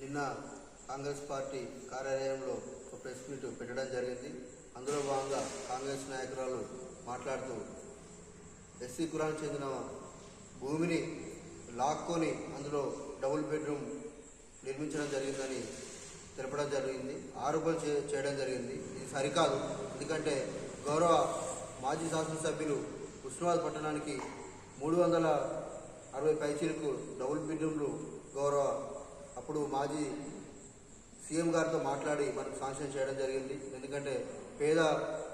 నిన్న కాంగ్రెస్ పార్టీ కార్యాలయంలో ఒక ప్రెస్ మీట్ పెట్టడం జరిగింది. అందులో భాగంగా కాంగ్రెస్ నాయకురాలు మాట్లాడుతూ ఎస్సీ కులానికి చెందిన భూమిని లాక్కొని అందులో డబుల్ బెడ్రూమ్ నిర్మించడం జరిగిందని తెలపడం జరిగింది. ఆరోపణలు చే చేయడం జరిగింది. ఇది సరికాదు. ఎందుకంటే గౌరవ మాజీ శాసనసభ్యులు ఉస్మానాబాద్ పట్టణానికి మూడు వందల అరవై పైచీలకు డబుల్ బెడ్రూమ్లు గౌరవ అప్పుడు మాజీ సీఎం గారితో మాట్లాడి మనకు శాంక్షన్ చేయడం జరిగింది. ఎందుకంటే పేద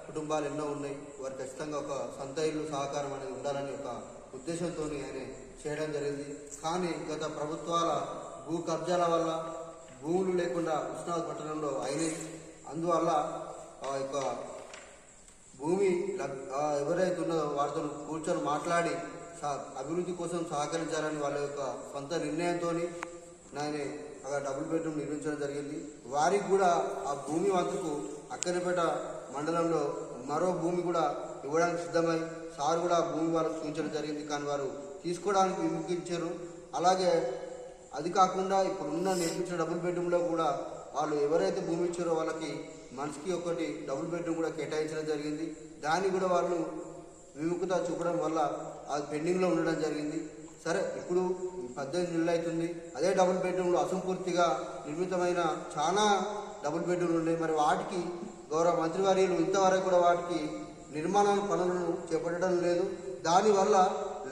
కుటుంబాలు ఎన్నో ఉన్నాయి. వారు ఖచ్చితంగా ఒక సొంత ఇల్లు సహకారం అనేది ఉండాలని ఒక ఉద్దేశంతో ఆయన చేయడం జరిగింది. కానీ గత ప్రభుత్వాల భూ కబ్జాల వల్ల భూములు లేకుండా ఉస్నాబాద్ పట్టణంలో అయినాయి. అందువల్ల ఆ యొక్క భూమి లబ్- ఎవరైతే ఉన్నదో వారితో కూర్చొని మాట్లాడి సహ అభివృద్ధి కోసం సహకరించాలని వాళ్ళ యొక్క సొంత నిర్ణయంతో నాయనే అక్కడ డబుల్ బెడ్రూమ్ నిర్మించడం జరిగింది. వారికి కూడా ఆ భూమి వంతుకు అక్కనపేట మండలంలో మరో భూమి కూడా ఇవ్వడానికి సిద్ధమై సార్ కూడా భూమి వారికి చూపించడం జరిగింది. కానీ వారు తీసుకోవడానికి విముఖించారు. అలాగే అది కాకుండా ఇప్పుడు ఉన్న నిర్మించిన డబుల్ బెడ్రూమ్లో కూడా వాళ్ళు ఎవరైతే భూమి ఇచ్చారో వాళ్ళకి మనిషికి ఒకటి డబుల్ బెడ్రూమ్ కూడా కేటాయించడం జరిగింది. దాన్ని కూడా వాళ్ళు విముఖత చూపడం వల్ల అది పెండింగ్లో ఉండడం జరిగింది. సరే ఇప్పుడు పద్దెనిమిది ఇళ్ళు అవుతుంది. అదే డబుల్ బెడ్రూమ్లు అసంపూర్తిగా నిర్మితమైన చాలా డబుల్ బెడ్రూమ్లు ఉన్నాయి. మరి వాటికి గౌరవ మంత్రివర్యులు ఇంతవరకు కూడా వాటికి నిర్మాణ పనులను చేపట్టడం లేదు. దానివల్ల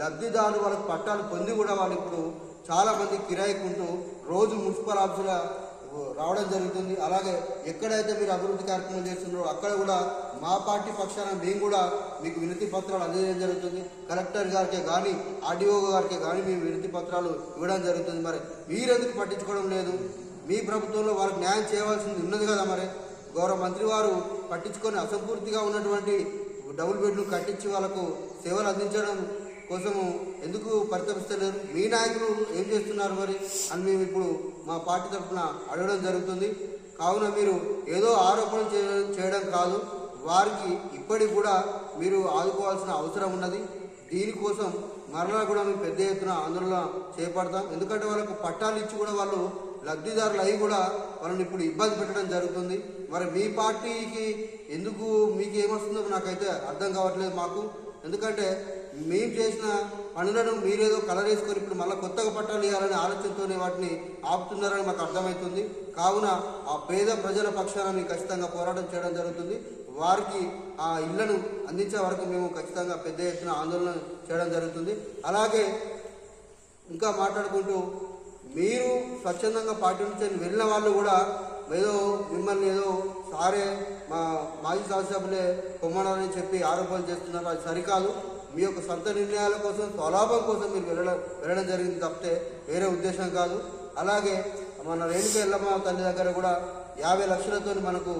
లబ్ధిదారులు వాళ్ళకి పట్టాలు పొంది కూడా వాళ్ళు ఇప్పుడు చాలామంది కిరాయికుంటూ రోజు మున్సిపల్ ఆఫీసుల రావడం జరుగుతుంది. అలాగే ఎక్కడైతే మీరు అభివృద్ధి కార్యక్రమం చేస్తున్నారో అక్కడ కూడా మా పార్టీ పక్షాన మేము కూడా మీకు వినతి పత్రాలు అందజేయడం జరుగుతుంది. కలెక్టర్ గారికి కానీ ఆర్డీఓ గారికి కానీ మేము వినతి పత్రాలు ఇవ్వడం జరుగుతుంది. మరి మీరెందుకు పట్టించుకోవడం లేదు? మీ ప్రభుత్వంలో వాళ్ళకి న్యాయం చేయవలసింది ఉన్నది కదా మరి. గౌరవ మంత్రి వారు పట్టించుకొని అసంపూర్తిగా ఉన్నటువంటి డబుల్ బెడ్లు కట్టించి వాళ్ళకు సేవలు అందించడం కోసము ఎందుకు పరితపిస్తలేరు? మీ నాయకులు ఏం చేస్తున్నారు మరి? అని మేము ఇప్పుడు మా పార్టీ తరఫున అడగడం జరుగుతుంది. కావున మీరు ఏదో ఆరోపణ చేయడం కాదు. వారికి ఇప్పటికి కూడా మీరు ఆదుకోవాల్సిన అవసరం ఉన్నది. దీనికోసం మరలా కూడా మేము పెద్ద ఎత్తున ఆందోళన చేపడతాం. ఎందుకంటే వాళ్ళకు పట్టాలు ఇచ్చి కూడా వాళ్ళు లబ్ధిదారులు అయి కూడా వాళ్ళని ఇప్పుడు ఇబ్బంది పెట్టడం జరుగుతుంది. మరి మీ పార్టీకి ఎందుకు మీకు ఏమొస్తుందో నాకైతే అర్థం కావట్లేదు మాకు. ఎందుకంటే మేము చేసిన పనులను మీరేదో కలరేసుకొని ఇప్పుడు మళ్ళీ కొత్తగా పట్టాలు ఇవ్వాలనే ఆలోచనతోనే వాటిని ఆపుతున్నారని మాకు అర్థమవుతుంది. కావున ఆ పేద ప్రజల పక్షాన మేము ఖచ్చితంగా పోరాటం చేయడం జరుగుతుంది. వారికి ఆ ఇళ్ళను అందించే వరకు మేము ఖచ్చితంగా పెద్ద ఎత్తున ఆందోళన చేయడం జరుగుతుంది. అలాగే ఇంకా మాట్లాడుకుంటూ మీరు స్వచ్ఛందంగా పాటించని వెళ్ళిన వాళ్ళు కూడా ఏదో మిమ్మల్ని ఏదో సారే మా మాజీ శాసనసభ్యులే కొమ్మడాలని చెప్పి ఆరోపణలు చేస్తున్నారు. అది సరికాదు. మీ యొక్క సొంత నిర్ణయాల కోసం స్వలాభం కోసం మీరు వెళ్ళడం వెళ్ళడం జరిగింది తప్పితే వేరే ఉద్దేశం కాదు. అలాగే మన రేణుక ఎల్లమ్మ తల్లి దగ్గర కూడా యాభై లక్షలతో మనకు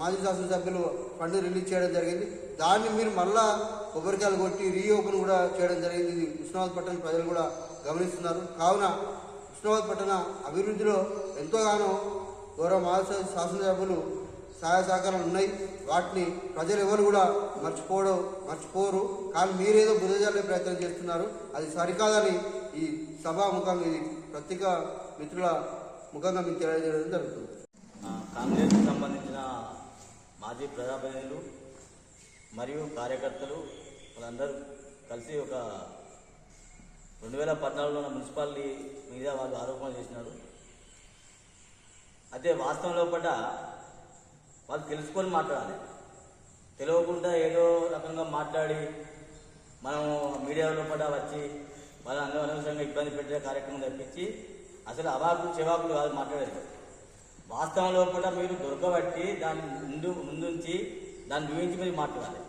మాజీ శాసనసభ్యులు ఫండ్ రిలీజ్ చేయడం జరిగింది. దాన్ని మీరు మళ్ళా కొబ్బరికాయలు కొట్టి రీఓపెన్ కూడా చేయడం జరిగింది. ఇది ఉస్మానాబాద్ ప్రజలు కూడా గమనిస్తున్నారు. కావున ఉస్మానాబాద్ పట్టణ అభివృద్ధిలో ఎంతోగానో గౌరవ మాజీ శాసనసభ్యులు సహాయ సహకారాలు ఉన్నాయి. వాటిని ప్రజలు ఎవరు కూడా మర్చిపోవడం మర్చిపోరు. కానీ మీరేదో బుధజల్లే ప్రయత్నం చేస్తున్నారు. అది సరికాదని ఈ సభా ముఖంగా ఇది ప్రత్యేక మిత్రుల ముఖంగా మీకు తెలియజేయడం జరుగుతుంది. కాంగ్రెస్కి సంబంధించిన మాజీ ప్రజాప్రతినిధులు మరియు కార్యకర్తలు వాళ్ళందరూ కలిసి ఒక రెండు వేల పద్నాలుగులో మున్సిపాలిటీ మీద వాళ్ళు ఆరోపణలు చేసినారు. అదే వాస్తవంలో లోపల వాళ్ళు తెలుసుకొని మాట్లాడాలి. తెలియకుండా ఏదో రకంగా మాట్లాడి మనం మీడియాలో కూడా వచ్చి వాళ్ళ అనవసరంగా ఇబ్బంది పెట్టే కార్యక్రమం తప్పించి అసలు అవాకులు చెవాకులు కాదు మాట్లాడేది. వాస్తవంలో కూడా మీరు దొరకబట్టి దాన్ని ముందు ముందుంచి దాన్ని చూపించి మీరు మాట్లాడాలి.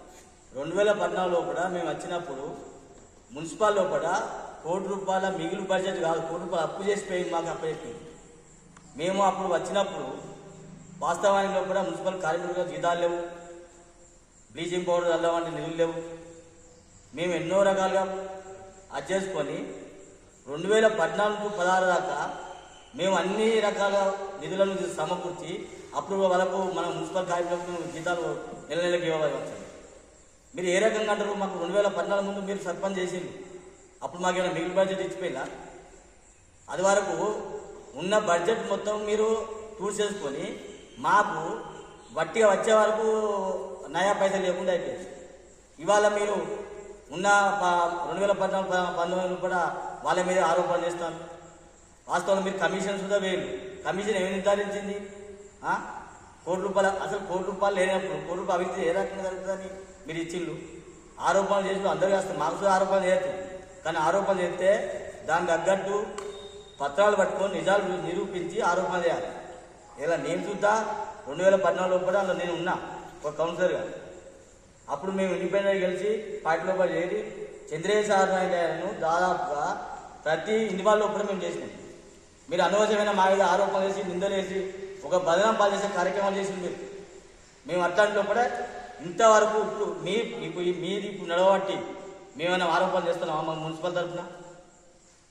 రెండు వేల పద్నాలుగులో కూడా మేము వచ్చినప్పుడు మున్సిపాల్లో కూడా కోటి రూపాయల మిగులు బడ్జెట్ కాదు కోటి రూపాయలు అప్పు చేసిపోయింది మాకు అప్పచెప్పింది మేము అప్పుడు వచ్చినప్పుడు వాస్తవానికి కూడా మున్సిపల్ కార్మికులకు జీతాలు లేవు. బ్లీచింగ్ పౌడర్ చల్లవంటి నిధులు లేవు. మేము ఎన్నో రకాలుగా అది చేసుకొని రెండు వేల పద్నాలుగు పదహారు దాకా మేము అన్ని రకాల నిధులను సమకూర్చి అప్పుడు వాళ్ళకు మన మున్సిపల్ కార్మికులకు జీతాలు నెల నెలకి ఇవ్వాలి వచ్చింది మీరు ఏ రకంగా అంటారు? మాకు రెండు వేల పద్నాలుగు ముందు మీరు సర్పంచ్ చేసింది అప్పుడు మాకేమైనా మిగిలి బడ్జెట్ ఇచ్చిపోయిందా అది వరకు ఉన్న బడ్జెట్ మొత్తం మీరు చూసేసుకొని మాకు వట్టిగా వచ్చే వరకు నయా పైసలు లేకుండా అయిపోయింది. ఇవాళ మీరు ఉన్న రెండు వేల పద్నాలుగు పంతొమ్మిది కూడా వాళ్ళ మీద ఆరోపణలు చేస్తాను వాస్తవంగా మీరు కమిషన్ సుధా వేయండి కమిషన్ ఏమి నిర్ధారించింది? కోటి రూపాయలు అసలు కోటి రూపాయలు లేనప్పుడు కోటి రూపాయలు అవినీతి ఏ రకంగా జరుగుతుందని మీరు ఇచ్చిళ్ళు ఆరోపణలు చేసిన అందరూ చేస్తారు మాకు ఆరోపణలు చేయొచ్చు కానీ ఆరోపణలు చేస్తే దానికి తగ్గట్టు పత్రాలు పట్టుకొని నిజాలు నిరూపించి ఆరోపణలు చేయాలి. ఇలా నేను చూద్దా? రెండు వేల పద్నాలుగులో కూడా అందులో నేను ఉన్నా ఒక కౌన్సిలర్గా అప్పుడు మేము ఇండిపెండెంట్ గెలిచి పార్టీలో కూడా చేరి చంద్రయ్య నాయుడు దాదాపుగా ప్రతి ఇండివాళ్ళలో కూడా మేము చేసినాం. మీరు అనవసరమైన మా మీద ఆరోపణలు చేసి నిందలు వేసి ఒక బదనం పాల్చేసే కార్యక్రమాలు చేసింది మీరు. మేము అట్లాంటిలో కూడా ఇంతవరకు ఇప్పుడు మీ ఇప్పుడు మీది ఇప్పుడు నడవబట్టి మేమైనా ఆరోపణలు చేస్తున్నామా మా మున్సిపల్ తరఫున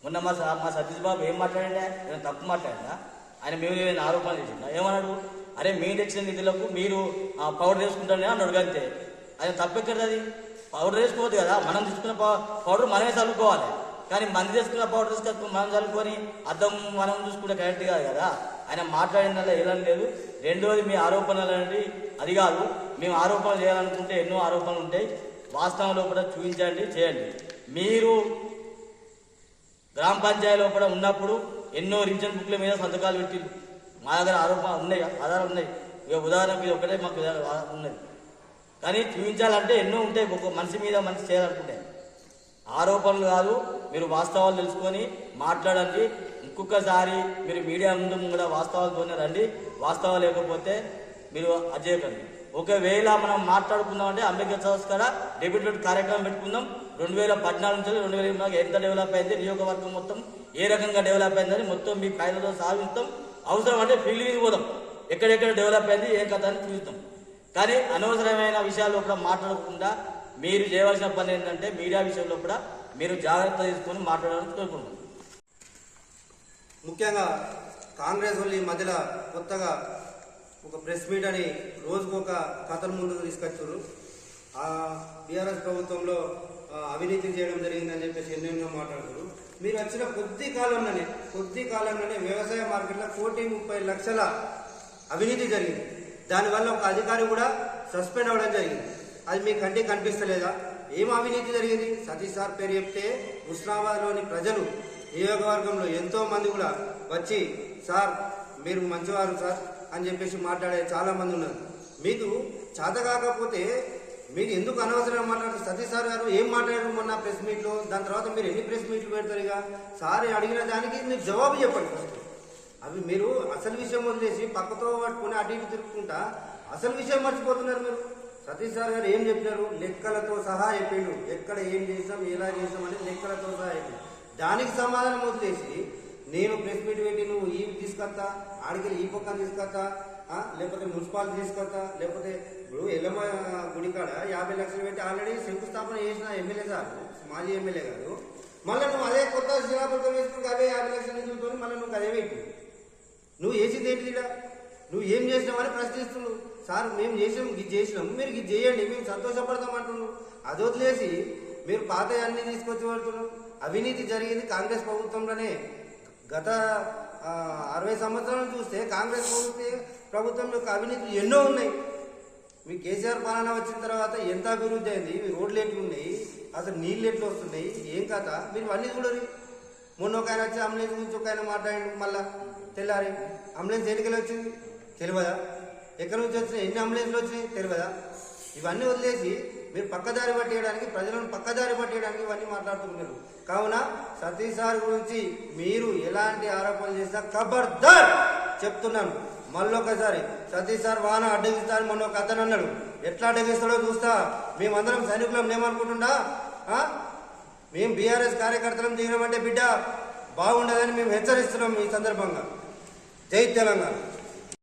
మొన్న మా స- మా సతీష్ బాబు ఏం మాట్లాడా ఏమైనా తప్పు మాట్లాడా ఆయన మేము ఏమైనా ఆరోపణలు చేసిందా ఏమన్నాడు? అరే మీరు తెచ్చిన నిధులకు మీరు ఆ, పౌడర్ వేసుకుంటారని అన్నాడు అంతే ఆయన తప్పు అది పౌడర్ వేసుకోవద్దు కదా. మనం తీసుకున్న పౌడర్ మనమే చల్లుకోవాలి. కానీ మంది తీసుకున్న పౌడర్ తీసుకొని మనం చల్లుకొని అద్దం మనం చూసుకుంటే కరెక్ట్ కాదు కదా. ఆయన మాట్లాడిన దానిలో ఏదైనా లేదు. రెండోది మీ ఆరోపణలు అనేది అది కాదు. మేము ఆరోపణలు చేయాలనుకుంటే ఎన్నో ఆరోపణలు ఉంటాయి. వాస్తవంలో కూడా చూపించండి చేయండి. మీరు గ్రామ పంచాయతీలో కూడా ఉన్నప్పుడు ఎన్నో రివిజన్ బుక్ల మీద సంతకాలు పెట్టిండు మా దగ్గర ఆరోపణ ఉన్నాయి ఆధారాలు ఉన్నాయి. ఇక ఉదాహరణకి ఇది ఒకటే మాకు ఉన్నది. కానీ చూపించాలంటే ఎన్నో ఉంటాయి ఒక మనిషి మీద మనిషి చేయాలనుకుంటే. ఆరోపణలు కాదు మీరు వాస్తవాలు తెలుసుకొని మాట్లాడండి. ఇంకొకసారి మీరు మీడియా ముందు కూడా వాస్తవాలతోనే రండి. వాస్తవాలు లేకపోతే మీరు అజేయకండి. ఒకవేళ మనం మాట్లాడుకుందాం అంటే అంబేద్కర్ చౌస్ కాడ డెబ్యూటెడ్ కార్యక్రమం పెట్టుకుందాం. రెండు వేల పద్నాలుగు నుంచి రెండు వేల ఇరవై నాలుగు ఎంత డెవలప్ అయింది? నియోజకవర్గం మొత్తం ఏ రకంగా డెవలప్ అయిందని మొత్తం మీ కాయలతో సాధిస్తాం అవసరం అంటే ఫీల్డ్ మీద పోదాం. ఎక్కడెక్కడ డెవలప్ అయింది ఏ కథ అని చూస్తాం. కానీ అనవసరమైన విషయాల్లో కూడా మాట్లాడకుండా మీరు చేయవలసిన పని ఏంటంటే మీడియా విషయంలో కూడా మీరు జాగ్రత్త తీసుకొని మాట్లాడాలని కోరుకుంటున్నాం. ముఖ్యంగా కాంగ్రెస్ వాళ్ళు ఈ మధ్యలో కొత్తగా ఒక ప్రెస్ మీట్ అని రోజుకు ఒక కథల ముందుకు తీసుకొచ్చారు. ఆ బీఆర్ఎస్ ప్రభుత్వంలో అవినీతి చేయడం జరిగిందని చెప్పేసి ఎన్నెన్నో మాట్లాడుతారు మీరు వచ్చిన కొద్ది కాలంలోనే కొద్ది కాలంలోనే వ్యవసాయ మార్కెట్లో కోటి ముప్పై లక్షల అవినీతి జరిగింది. దానివల్ల ఒక అధికారి కూడా సస్పెండ్ అవ్వడం జరిగింది. అది మీ కంటికి కనిపిస్తలేదా? ఏం అవినీతి జరిగింది? సతీష్ సార్ పేరు చెప్తే హుస్నాబాద్లోని ప్రజలు నియోజకవర్గంలో ఎంతో మంది కూడా వచ్చి సార్ మీరు మంచివారు సార్ అని చెప్పేసి మాట్లాడే చాలా మంది ఉన్నారు. మీకు చేత కాకపోతే మీరు ఎందుకు అనవసరం మాట్లాడారు? సతీష్ సార్ గారు ఏం మాట్లాడారు మొన్న ప్రెస్ మీట్లో? దాని తర్వాత మీరు ఎన్ని ప్రెస్ మీట్లు పెడతారు ఇక? సార్ అడిగిన దానికి మీరు జవాబు చెప్పండి ఫస్ట్ అవి మీరు అసలు విషయం వదిలేసి పక్కతో పట్టుకుని అటు ఇటు తిరుగుకుంటా అసలు విషయం మర్చిపోతున్నారు మీరు. సతీష్ సార్ గారు ఏం చెప్పినారు? లెక్కలతో సహా చెప్పిండు. ఎక్కడ ఏం చేసాం ఎలా చేసాం అనేది లెక్కలతో సహా చెప్పిండు. దానికి సమాధానం వదిలేసి నేను ప్రెస్ మీట్ పెట్టి నువ్వు ఈ తీసుకొస్తా ఆడికి ఈ పక్క తీసుకొస్తా లేకపోతే మున్సిపాలిటీ తీసుకొస్తా లేకపోతే ఇప్పుడు ఎల్లమ్మ గుడి కాడ యాభై లక్షలు పెట్టి ఆల్రెడీ శంకుస్థాపన చేసిన ఎమ్మెల్యే సార్ మాజీ ఎమ్మెల్యే గారు. మళ్ళీ నువ్వు అదే కొత్త శిలాపథకం వేసుకుని అవే యాభై లక్షల నిధులతో మళ్ళీ నువ్వు అదే పెట్టు. నువ్వు వేసింది ఏంటి ఈడ? నువ్వు ఏం చేసినావని ప్రశ్నిస్తున్నావు సార్ మేము చేసాం ఇది చేసినాం. మీరు ఇది చేయండి మేము సంతోషపడతాం అంటున్నాం అది వదిలేసి మీరు పాత అన్ని తీసుకొచ్చి పెడుతున్నాం అవినీతి జరిగింది కాంగ్రెస్ ప్రభుత్వంలోనే. గత అరవై సంవత్సరాలు చూస్తే కాంగ్రెస్ ప్రభుత్వ ప్రభుత్వం యొక్క అవినీతి ఎన్నో ఉన్నాయి. మీ కేసీఆర్ పాలన వచ్చిన తర్వాత ఎంత అభివృద్ధి అయింది? మీ రోడ్లు ఎట్లు ఉన్నాయి అసలు నీళ్ళు ఎట్లు వస్తున్నాయి? ఏం కథ? మీరు అన్నీ చూడరు. మొన్న ఒక ఆయన వచ్చి అంబులెన్స్ గురించి ఒక ఆయన మాట్లాడి మళ్ళా తెల్లారి. అంబులెన్స్ ఎన్నికలు వచ్చింది? తెలియదా ఎక్కడి నుంచి వచ్చినాయి? ఎన్ని అంబులెన్స్లు వచ్చినాయి? తెలియదా ఇవన్నీ వదిలేసి మీరు పక్కదారి పట్టేయడానికి ప్రజలను పక్కదారి పట్టేయడానికి ఇవన్నీ మాట్లాడుతున్నారు కావున సతీష్ సార్ గురించి మీరు ఎలాంటి ఆరోపణలు చేసినా ఖబర్దార్ చెప్తున్నాను. మళ్ళొకసారి సతీష్ సార్ వాహనం అడ్డగిస్తారని మొన్న ఒక అతను అన్నాడు. ఎట్లా అడ్డగిస్తాడో చూస్తా. మేమందరం సైనికులం ఏమనుకుంటుండా? మేము బీఆర్ఎస్ కార్యకర్తలను దిగినామంటే బిడ్డ బాగుండదని మేము హెచ్చరిస్తున్నాం ఈ సందర్భంగా. జై తెలంగాణ.